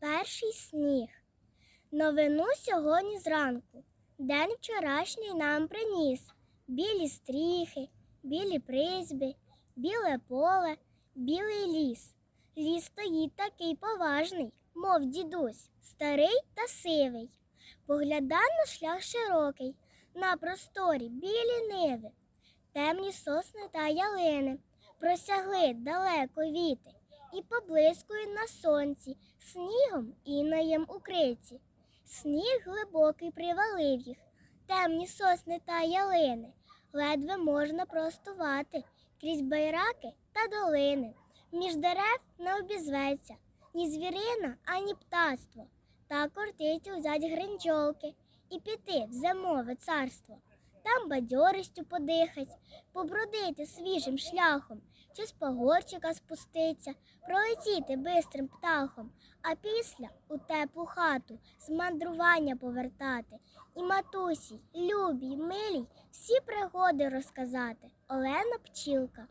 перший сніг. Новину сьогодні зранку. День вчорашній нам приніс. Білі стріхи, білі призьби, біле поле, білий ліс. Ліс стоїть такий поважний, мов дідусь, старий та сивий. Погляда на шлях широкий, на просторі білі ниви, темні сосни та ялини просягли далеко віти і поблискують на сонці, снігом інаєм укриті. Сніг глибокий привалив їх, темні сосни та ялини, ледве можна простувати крізь байраки та долини. Між дерев не обізветься ні звірина, ані птаство, та кортить узять гринчолки і піти в зимове царство. Там бадьористю подихать, побродити свіжим шляхом, чи з погорчика спуститься, пролетіти бистрим птахом, а після у теплу хату з мандрування повертати. І матусі, любій, милій, всі пригоди розказати. Олена Пчілка.